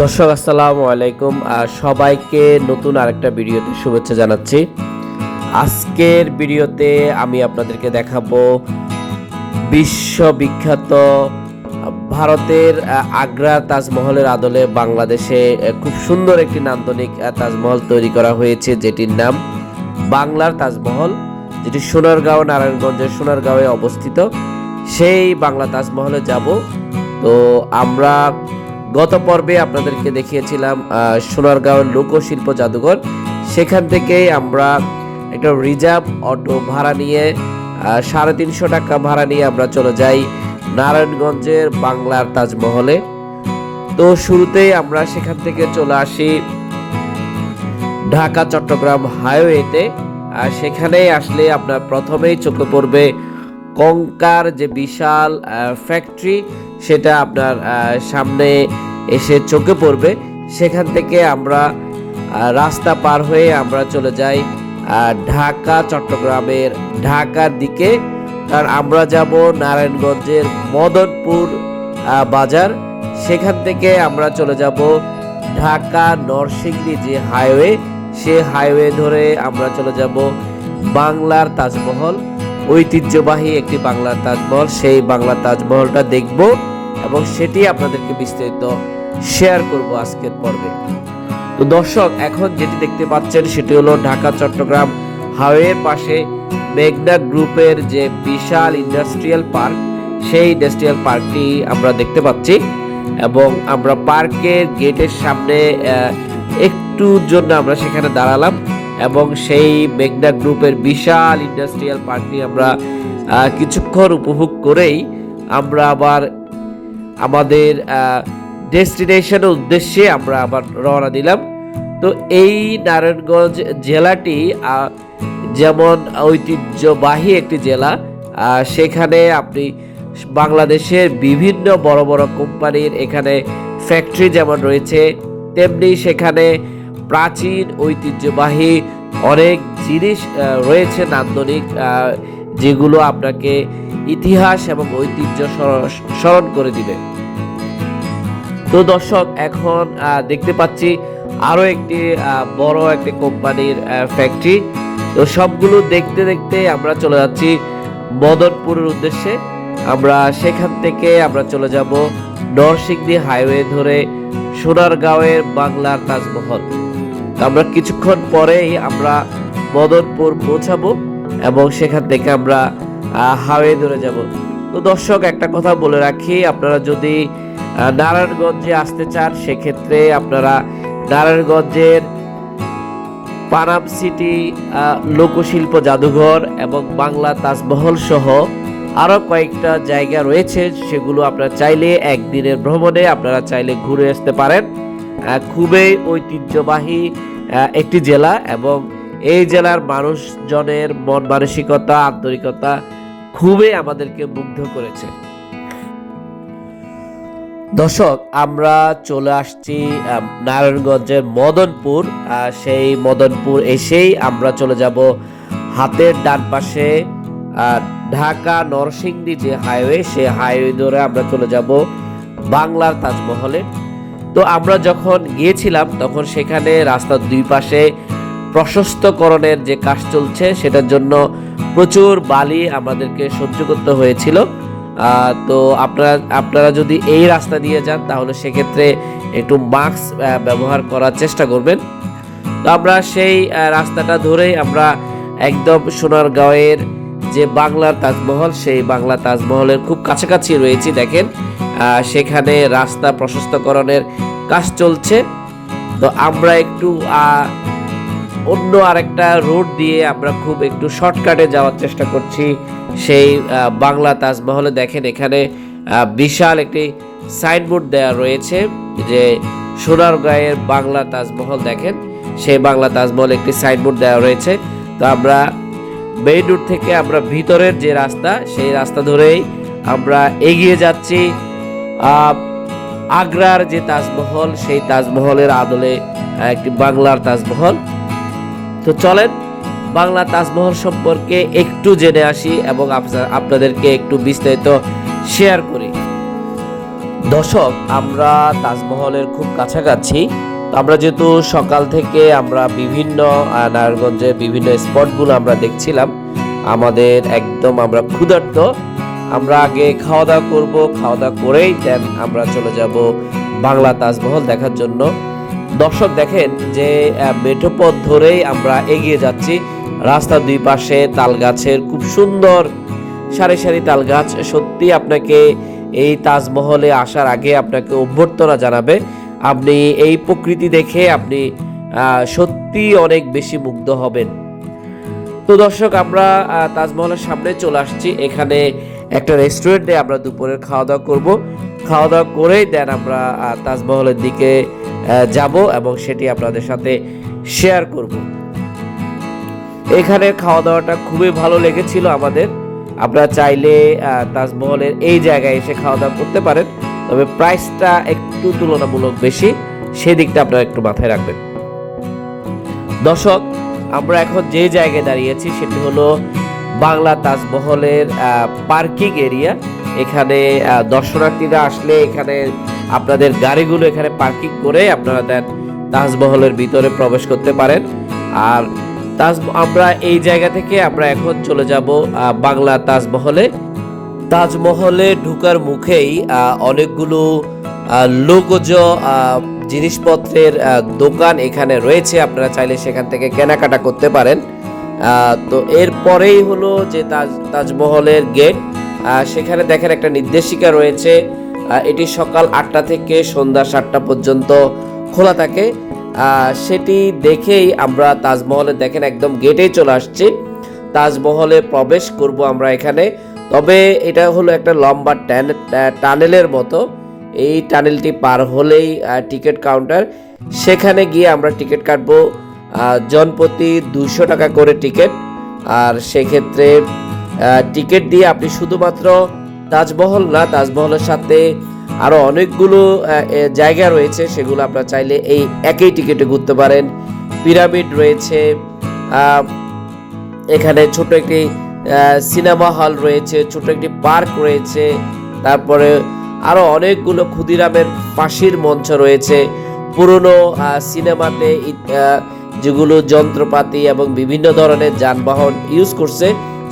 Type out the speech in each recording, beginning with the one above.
দর্শক, আসসালামু আলাইকুম সবাইকে নতুন আরেকটা ভিডিওতে শুভেচ্ছা জানাচ্ছি। আজকের ভিডিওতে আমি আপনাদেরকে দেখাবো বিশ্ববিখ্যাত ভারতের আগ্রা তাজমহলের আদলে বাংলাদেশে খুব সুন্দর একটি নান্দনিক তাজমহল তৈরি করা হয়েছে, যেটির নাম বাংলার তাজমহল, যেটি সোনারগাঁও, নারায়ণগঞ্জের সোনারগাঁওয়ে অবস্থিত। সেই বাংলা তাজমহলে যাব। তো আমরা গত পর্বে আপনাদেরকে দেখিয়েছিলাম আহ, সোনারগাঁওয়ের লোকশিল্প জাদুঘর। সেখান থেকে আমরা একটা রিজার্ভ অটো ভাড়া নিয়ে সাড়ে তিনশো টাকা ভাড়া নিয়ে আমরা চলে যাই নারায়ণগঞ্জের বাংলার তাজমহলে। তো শুরুতেই আমরা সেখান থেকে চলে আসি ঢাকা চট্টগ্রাম হাইওয়েতে। আর সেখানে আসলে আপনার প্রথমেই চোখে পড়বে কঙ্কার যে বিশাল ফ্যাক্টরি সেটা আপনার সামনে এসে চোখে পড়বে। সেখান থেকে আমরা রাস্তা পার হয়ে আমরা চলে যাই ঢাকা, চট্টগ্রামের ঢাকার দিকে। কারণ আমরা যাব নারায়ণগঞ্জের মদনপুর বাজার। সেখান থেকে আমরা চলে যাব ঢাকা নরসিংদী যে হাইওয়ে সে হাইওয়ে ধরে আমরা চলে যাব বাংলার তাজমহল। ঐতিহ্যবাহী একটি বাংলার তাজমহল সেই বাংলার তাজমহলটা দেখব এবং সেটি আপনাদেরকে বিস্তারিত শেয়ার করব আজকের পর্বে। তো দর্শক এখন যেটি দেখতে পাচ্ছেন সেটি হলো ঢাকা চট্টগ্রাম হাইওয়ের পাশে মেঘনা গ্রুপের যে বিশাল ইন্ডাস্ট্রিয়াল পার্ক সেই ইন্ডাস্ট্রিয়াল পার্কটি আমরা দেখতে পাচ্ছি এবং আমরা পার্কের গেটের সামনে আহ, একটুর জন্য আমরা সেখানে দাঁড়ালাম। এবং সেই মেঘনা গ্রুপের বিশাল ইন্ডাস্ট্রিয়াল পার্কটি আমরা কিছুক্ষণ উপভোগ করেই আমরা আবার আমাদের ডেস্টিনেশনের উদ্দেশ্যে আমরা আবার রওনা দিলাম। তো এই নারায়ণগঞ্জ জেলাটি যেমন ঐতিহ্যবাহী একটি জেলা সেখানে আপনি বাংলাদেশের বিভিন্ন বড় বড় কোম্পানির এখানে ফ্যাক্টরি যেমন রয়েছে, তেমনি সেখানে প্রাচীন ঐতিহ্যবাহী অনেক জিনিস রয়েছে নান্দনিক যেগুলো আপনাকে ইতিহাস এবং ঐতিহ্য স্মরণ করে দিবে। তো দর্শক, এখন দেখতে পাচ্ছি আরও একটি বড় একটি কোম্পানির ফ্যাক্টরি তো সবগুলো দেখতে দেখতে আমরা চলে যাচ্ছি মদনপুরের উদ্দেশ্যে। আমরা সেখান থেকে আমরা চলে যাব নরসিংদী হাইওয়ে ধরে সোনারগাঁওয়ের বাংলার তাজমহল। আমরা কিছুক্ষণ পরেই আমরা মদনপুর পৌঁছাবো এবং সেখান থেকে আমরা হাওয়ে ধরে যাব। তো দর্শক, একটা কথা বলে রাখি, আপনারা যদি নারায়ণগঞ্জে আসতে চান, সেক্ষেত্রে আপনারা নারায়ণগঞ্জের পানাম সিটি লোকশিল্প জাদুঘর এবং বাংলা তাজমহল সহ আরও কয়েকটা জায়গা রয়েছে, সেগুলো আপনারা চাইলে একদিনের ভ্রমণে আপনারা চাইলে ঘুরে আসতে পারেন। খুবই ঐতিহ্যবাহী একটি জেলা এবং এই জেলার মানুষজনের মন মানসিকতা, আন্তরিকতা খুবই আমাদেরকে মুগ্ধ করেছে। দর্শক, আমরা চলে আসছি নারায়ণগঞ্জের মদনপুর। সেই মদনপুর এসেই আমরা চলে যাব হাতের ডান পাশে ঢাকা নরসিংদী যে হাইওয়ে, সেই হাইওয়ে ধরে আমরা চলে যাব বাংলার তাজমহলে। তো আমরা যখন গিয়েছিলাম, তখন সেখানে রাস্তার দুই পাশে প্রশস্তকরণের যে কাজ চলছে, সেটার জন্য প্রচুর বালি আমাদেরকে সহ্য করতে হয়েছিল। তো আপনারা আপনারা যদি এই রাস্তা দিয়ে যান, তাহলে সেক্ষেত্রে একটু মাস্ক ব্যবহার করার চেষ্টা করবেন। তো আমরা সেই রাস্তাটা ধরেই আমরা একদম সোনারগাঁওয়ের যে বাংলার তাজমহল, সেই বাংলা তাজমহলের খুব কাছাকাছি রয়েছি, দেখেন। সেখানে রাস্তা প্রশস্তকরণের কাজ চলছে। তো আমরা একটু অন্য আরেকটা রোড দিয়ে আমরা খুব একটু শর্টকাটে যাওয়ার চেষ্টা করছি। সেই বাংলা তাজমহলে দেখেন এখানে বিশাল একটি সাইনবোর্ড দেওয়া রয়েছে যে সোনারগাঁয়ের বাংলা তাজমহল দেখেন। সেই বাংলা তাজমহল একটি সাইনবোর্ড দেওয়া রয়েছে। তো আমরা মেইন রোড থেকে আমরা ভিতরের যে রাস্তা, সেই রাস্তা ধরেই আমরা এগিয়ে যাচ্ছি। আগ্রার যে তাজমহল, সেই তাজমহলের আদলে একটি বাংলার তাজমহল। তো চলেন, বাংলা তাজমহল সম্পর্কে একটু জেনে আসি এবং আপনাদেরকে একটু বিস্তারিত শেয়ার করি। দর্শক, আমরা তাজমহলের খুব কাছাকাছি। আমরা যেহেতু সকাল থেকে আমরা বিভিন্ন নারায়ণগঞ্জের বিভিন্ন স্পটগুলো আমরা দেখছিলাম, আমাদের একদম আমরা ক্ষুধার্ত আমরা আগে খাওয়া দাওয়া করব খাওয়া দাওয়া করেই দেন আমরা চলে যাব বাংলা তাজমহল দেখার জন্য। দর্শক দেখেন যে আহ, মেঠো পথ ধরেই আমরা এগিয়ে যাচ্ছি। রাস্তার দুই পাশে তাল গাছের খুব সুন্দর সারি সারি তাল গাছ সত্যি আপনাকে এই তাজমহলে আসার আগে আপনাকে অভ্যর্থনা জানাবে। আপনি এই প্রকৃতি দেখে আপনি সত্যি অনেক বেশি মুগ্ধ হবেন। তো দর্শক আমরা তাজমহলের সামনে চলে আসছি। এখানে একটা রেস্টুরেন্টে আমরা দুপুরের খাওয়া দাওয়া করব। খাওয়া দাওয়া করেই দেন আমরা তাজমহলের দিকে যাব এবং সেটি আপনাদের সাথে শেয়ার করব। এখানে খাওয়া দাওয়াটা খুবই ভালো লেগেছিল আমাদের। আপনারা চাইলে তাজমহলের এই জায়গায় এসে খাওয়া দাওয়া করতে পারেন। তবে প্রাইসটা একটু তুলনামূলক বেশি, সেদিকটা আপনারা একটু মাথায় রাখবেন। দর্শক, আমরা এখন যে জায়গায় দাঁড়িয়েছি, সেটি হলো বাংলা তাজমহলের পার্কিং এরিয়া এখানে দর্শনার্থীরা আসলে এখানে আপনাদের গাড়িগুলো এখানে পার্কিং করে আপনারা দেন তাজমহলের ভিতরে প্রবেশ করতে পারেন। আর তাজ, আমরা এই জায়গা থেকে আমরা এখন চলে যাব বাংলা তাজমহলে। তাজমহলে ঢুকার মুখেই অনেকগুলো লোকজ জিনিসপত্রের দোকান এখানে রয়েছে। আপনারা চাইলে সেখান থেকে কেনাকাটা করতে পারেন। তো এরপরেই হলো যে তাজ, তাজমহলের গেট সেখানে দেখেন একটা নির্দেশিকা রয়েছে। এটি সকাল আটটা থেকে সন্ধ্যা সাতটা পর্যন্ত খোলা থাকে। সেটি দেখেই আমরা তাজমহলে দেখেন একদম গেটেই চলে আসছি। তাজমহলে প্রবেশ করব আমরা এখানে। তবে এটা হলো একটা লম্বা টানেলের মতো। এই টানেলটি পার হলেই টিকিট কাউন্টার। সেখানে গিয়ে আমরা টিকিট কাটবো। জনপ্রতি দুশো টাকা করে টিকিট। আর সেক্ষেত্রে টিকিট দিয়ে আপনি শুধুমাত্র তাজমহল না, তাজমহলের সাথে আরও অনেকগুলো জায়গা রয়েছে। সেগুলো আপনারা চাইলে এই একই টিকিটে ঘুরতে পারেন। পিরামিড রয়েছে এখানে ছোট একটি সিনেমা হল রয়েছে ছোট একটি পার্ক রয়েছে। তারপরে আরও অনেকগুলো ক্ষুদিরামের ফাঁসির মঞ্চ রয়েছে। পুরনো সিনেমাতে যেগুলো যন্ত্রপাতি এবং বিভিন্ন ধরনের যানবাহন ইউজ করছে,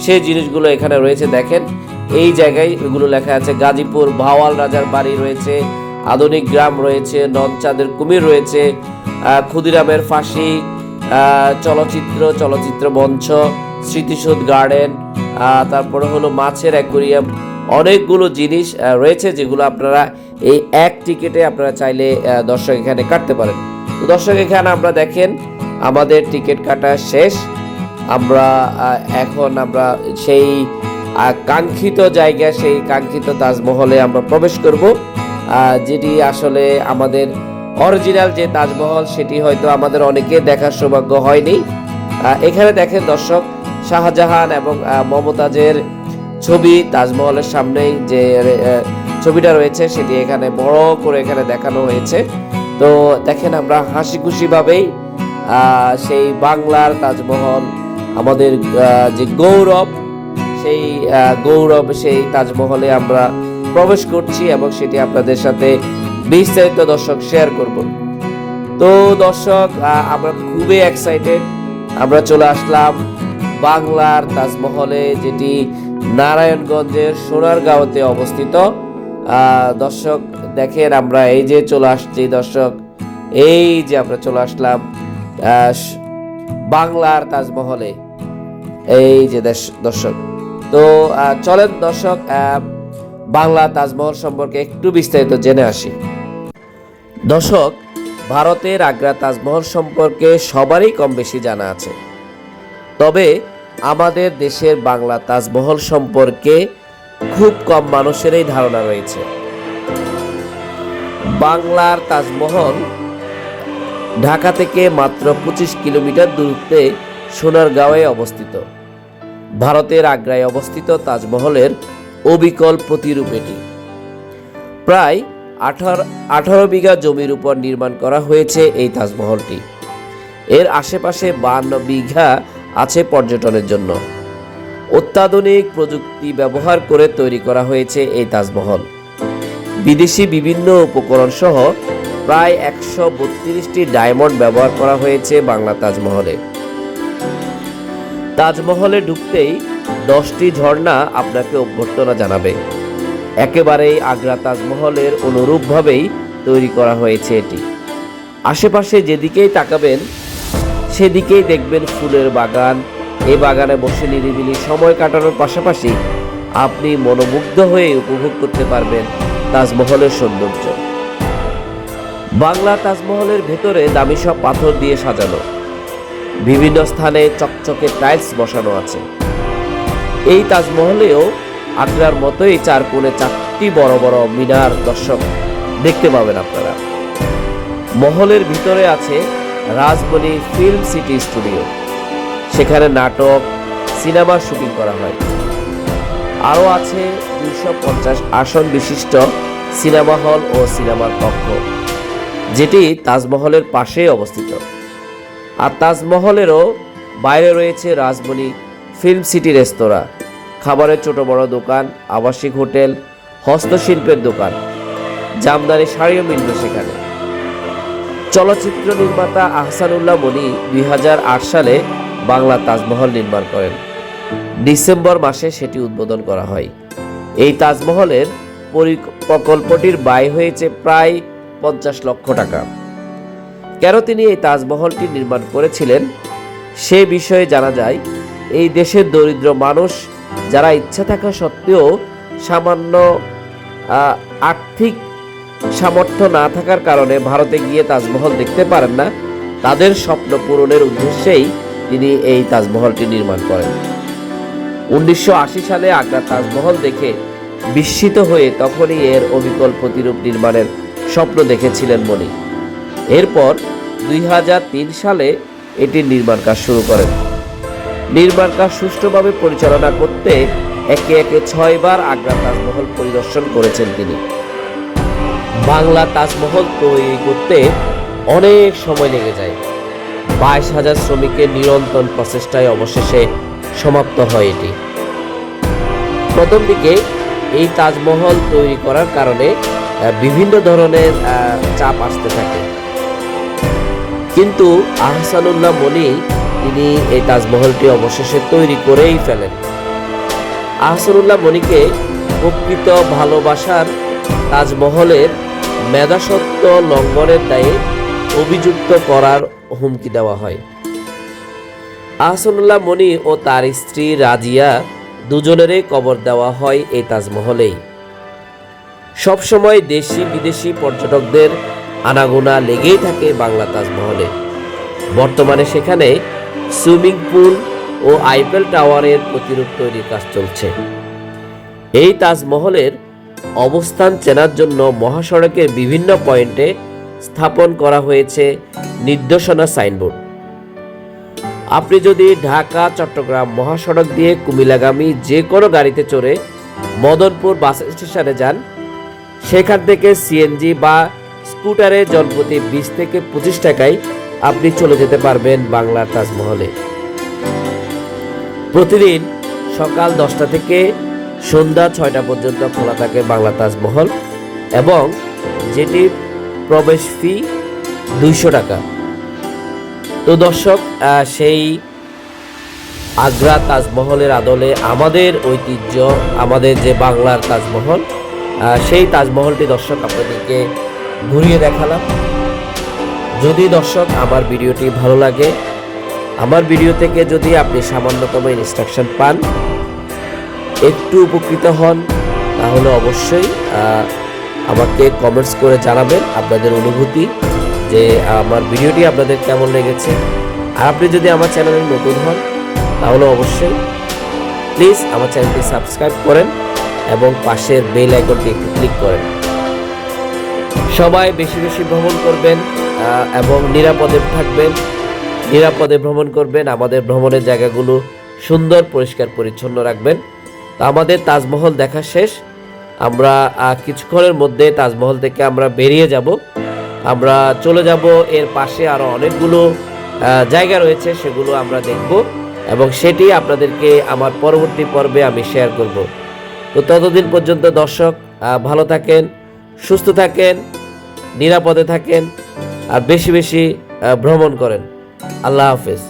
সেই জিনিসগুলো এখানে রয়েছে। দেখেন, এই জায়গায় এগুলো লেখা আছে, গাজীপুর ভাওয়াল রাজার বাড়ি রয়েছে, আধুনিক গ্রাম রয়েছে, ননচাঁদের কুমির রয়েছে ক্ষুদিরামের ফাঁসি চলচ্চিত্র চলচ্চিত্র মঞ্চ, স্মৃতিসৌধ গার্ডেন তারপরে হলো মাছের অ্যাকোরিয়াম। অনেকগুলো জিনিস রয়েছে যেগুলো আপনারা এই এক টিকিটে আপনারা চাইলে দর্শক এখানে কাটতে পারেন। তো দর্শক এখানে আমরা দেখেন আমাদের টিকিট কাটা শেষ। আমরা এখন আমরা সেই কাঙ্ক্ষিত জায়গা, সেই কাঙ্ক্ষিত তাজমহলে আমরা প্রবেশ করব যেটি আসলে আমাদের অরিজিনাল যে তাজমহল, সেটি হয়তো আমাদের অনেকে দেখার সৌভাগ্য হয়নি। এখানে দেখেন দর্শক, শাহজাহান এবং মমতাজের ছবি তাজমহলের সামনেই যে ছবিটা রয়েছে, সেটি এখানে বড় করে এখানে দেখানো হয়েছে। তো দেখেন আমরা হাসি খুশি ভাবেই সেই বাংলার তাজমহল, আমাদের যে গৌরব, সেই গৌরব সেই তাজমহলে আমরা প্রবেশ করছি এবং সেটি আপনাদের সাথে বিস্তারিত দর্শক শেয়ার করব। তো দর্শক আমরা খুবই এক্সাইটেড আমরা চলে আসলাম বাংলার তাজমহলে যেটি নারায়ণগঞ্জের সোনারগাঁওতে অবস্থিত। দর্শক দেখেন আমরা এই যে চলে আসছি দর্শক, এই যে আমরা চলে আসলাম বাংলার তাজমহলে। এই যে দেশ- দর্শক। তো চলেন দর্শক বাংলা তাজমহল সম্পর্কে একটু বিস্তারিত জেনে আসি। দর্শক, ভারতের আগ্রা তাজমহল সম্পর্কে সবারই কম বেশি জানা আছে। তবে আমাদের দেশের বাংলা তাজমহল সম্পর্কে খুব কম মানুষেরই ধারণা রয়েছে। বাংলার তাজমহল ঢাকা থেকে মাত্র পঁচিশ কিলোমিটার দূরত্বে সোনারগাঁওয়ে অবস্থিত। ভারতের আগ্রায় অবস্থিত তাজমহলের অবিকল প্রতিরূপ এটি। প্রায় আঠারো আঠারো বিঘা জমির উপর নির্মাণ করা হয়েছে এই তাজমহলটি। এর আশেপাশে বান্ন বিঘা আছে পর্যটনের জন্য। অত্যাধুনিক প্রযুক্তি ব্যবহার করে তৈরি করা হয়েছে এই তাজমহল। বিদেশি বিভিন্ন উপকরণ সহ প্রায় একশো বত্রিশটি ডায়মন্ড ব্যবহার করা হয়েছে বাংলা তাজমহলে। তাজমহলে ঢুকতেই দশটি ঝর্ণা আপনাকে অভ্যর্থনা জানাবে। একেবারেই আগ্রা তাজমহলের অনুরূপভাবেই তৈরি করা হয়েছে এটি। আশেপাশে যেদিকেই তাকাবেন, সেদিকেই দেখবেন ফুলের বাগান। এই বাগানে বসে নিরিবিলি সময় কাটানোর পাশাপাশি আপনি মনোমুগ্ধ হয়ে উপভোগ করতে পারবেন তাজমহলের সৌন্দর্য। বাংলা তাজমহলের ভেতরে দামি সব পাথর দিয়ে সাজানো। বিভিন্ন স্থানে চকচকে টাইলস বসানো আছে। এই তাজমহলেও আগ্রার মতোই চার কোণে চারটি বড় বড় মিনার দর্শক দেখতে পাবেন আপনারা। মহলের ভিতরে আছে রাজমণি ফিল্ম সিটি স্টুডিও। সেখানে নাটক সিনেমার শুটিং করা হয়। আরও আছে দুইশো পঞ্চাশ আসন বিশিষ্ট সিনেমা হল ও সিনেমার কক্ষ। যেটি তাজমহলের পাশেই অবস্থিত। আর তাজমহলেরও বাইরে রয়েছে রাজমণি ফিল্ম সিটি রেস্তোরাঁ, খাবারের ছোট বড় দোকান, আবাসিক হোটেল, হস্তশিল্পের দোকান, জামদানি শাড়িও মিলবে সেখানে। চলচ্চিত্র নির্মাতা আহসানুল্লাহ মনি দুই হাজার আট সালে বাংলা তাজমহল নির্মাণ করেন। ডিসেম্বর মাসে সেটি উদ্বোধন করা হয়। এই তাজমহলের পরি- প্রকল্পটির ব্যয় হয়েছে প্রায় পঞ্চাশ লক্ষ টাকা। কেন তিনি এই তাজমহলটি নির্মাণ করেছিলেন? সে বিষয়ে জানা যায়, এই দেশের দরিদ্র মানুষ যারা ইচ্ছা থাকা সত্ত্বেও সামান্য আর্থিক সামর্থ্য না থাকার কারণে ভারতে গিয়ে তাজমহল দেখতে পারেন না, তাদের স্বপ্ন পূরণের উদ্দেশ্যেই তিনি এই তাজমহলটি নির্মাণ করেন। উনিশশো আশি সালে আগ্রা তাজমহল দেখে বিস্মিত হয়ে তখনই এর অবিকল প্রতিরূপ নির্মাণের স্বপ্ন দেখেছিলেন মনি। এরপর দুই হাজার তিন সালে এটির নির্মাণ কাজ শুরু করেন। নির্মাণ কাজ সুষ্ঠুভাবে পরিচালনা করতে একে একে ছয়বার আগ্রা তাজমহল পরিদর্শন করেছেন তিনি। বাংলা তাজমহল তৈরি করতে অনেক সময় লেগে যায়। বাইশ হাজার শ্রমিকের নিরন্তর প্রচেষ্টায় অবশেষে সমাপ্ত হয় এটি। প্রথম দিকে এই তাজমহল তৈরি করার কারণে বিভিন্ন ধরনের চাপ আসতে থাকে। কিন্তু আহসানুল্লাহ মনি, তিনি এই তাজমহলটি অবশেষে তৈরি করেই ফেলেন। আহসানুল্লাহ মনিকে প্রকৃত ভালোবাসার তাজমহলের মেধাসত্ব লঙ্ঘনের দায়ে অভিযুক্ত করার হুমকি দেওয়া হয়। আহসানুল্লাহ মনি ও তার স্ত্রী রাজিয়া দুজনেরই কবর দেওয়া হয় এই তাজমহলেই। সবসময় দেশি বিদেশি পর্যটকদের আনাগোনা লেগেই থাকে বাংলা তাজমহলে। বর্তমানে সেখানে সুইমিং পুল ও আইফেল টাওয়ারের প্রতিরূপ তৈরির কাজ চলছে। এই তাজমহলের অবস্থান চেনার জন্য মহাসড়কের বিভিন্ন পয়েন্টে স্থাপন করা হয়েছে নির্দেশনা সাইনবোর্ড। আপনি যদি ঢাকা, চট্টগ্রাম মহাসড়ক দিয়ে কুমিল্লাগামী যে কোনো গাড়িতে চড়ে মদনপুর বাস স্টেশনে যান সেখান থেকে সিএনজি বা স্কুটারে জনপ্রতি বিশ থেকে পঁচিশ টাকায় আপনি চলে যেতে পারবেন বাংলার তাজমহলে। প্রতিদিন সকাল দশটা থেকে সন্ধ্যা ছয়টা পর্যন্ত খোলা থাকে বাংলা তাজমহল এবং যেটি প্রবেশ ফি দুইশো টাকা। তো দর্শক সেই আগ্রা তাজমহলের আদলে আমাদের ঐতিহ্য, আমাদের যে বাংলার তাজমহল সেই তাজমহলটি দর্শক আপনাদেরকে ঘুরিয়ে দেখালাম। যদি দর্শক আমার ভিডিওটি ভালো লাগে, আমার ভিডিও থেকে যদি আপনি সামান্যতম ইনস্ট্রাকশন পান, একটু উপকৃত হন, তাহলে অবশ্যই আমাকে কমেন্টস করে জানাবেন আপনাদের অনুভূতি, যে আমার ভিডিওটি আপনাদের কেমন লেগেছে। আর আপনি যদি আমার চ্যানেলে নতুন হন, তাহলে অবশ্যই প্লিজ আমার চ্যানেলটি সাবস্ক্রাইব করেন। এবং পাশের বেল আইকনটি একটু ক্লিক করেন। সবাই বেশি বেশি ভ্রমণ করবেন এবং নিরাপদে থাকবেন। নিরাপদে ভ্রমণ করবেন, আমাদের ভ্রমণের জায়গাগুলো সুন্দর, পরিষ্কার, পরিচ্ছন্ন রাখবেন। তো আমাদের তাজমহল দেখা শেষ। আমরা কিছুক্ষণের মধ্যে তাজমহল থেকে আমরা বেরিয়ে যাব। আমরা চলে যাব, এর পাশে আরও অনেকগুলো জায়গা রয়েছে, সেগুলো আমরা দেখব। এবং সেটি আপনাদেরকে আমার পরবর্তী পর্বে আমি শেয়ার করব। তো ততদিন পর্যন্ত দর্শক ভালো থাকেন, সুস্থ থাকেন, নিরাপদে থাকেন, আর বেশি বেশি ভ্রমণ করেন। আল্লাহ হাফেজ।